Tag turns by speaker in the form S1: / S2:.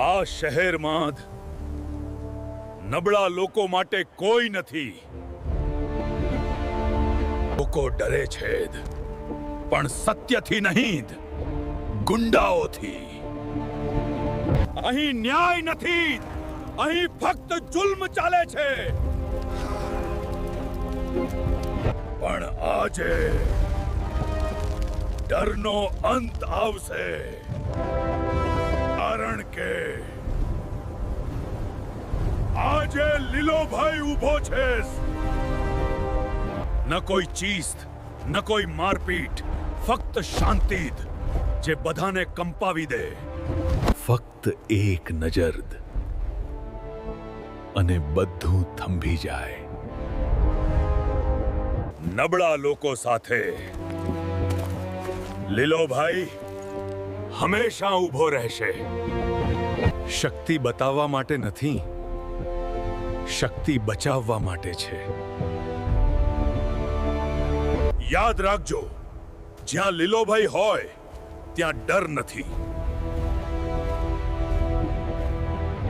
S1: આ શહેરમાં નબળા લોકો માટે કોઈ નથી. લોકો ડરે છે પણ સત્યથી નહીં ગુંડાઓથી. અહીં ન્યાય નથી અહીં ફક્ત જુલ્મ ચાલે છે. પણ આજે ડરનો અંત આવશે. આજે લીલોભાઈ ઊભો છે. ન કોઈ ચીસ્ત ન કોઈ મારપીટ ફક્ત શાંતિ જે બધાને કંપાવી દે. ફક્ત એક નજર અને બધું થંભી જાય. નબળા લોકો સાથે. લીલોભાઈ હંમેશા ઊભો રહેશે. શક્તિ બતાવવા માટે નથી. શક્તિ બચાવવા માટે છે. યાદ રાખજો જ્યાં લીલોભાઈ હોય ત્યાં ડર નથી.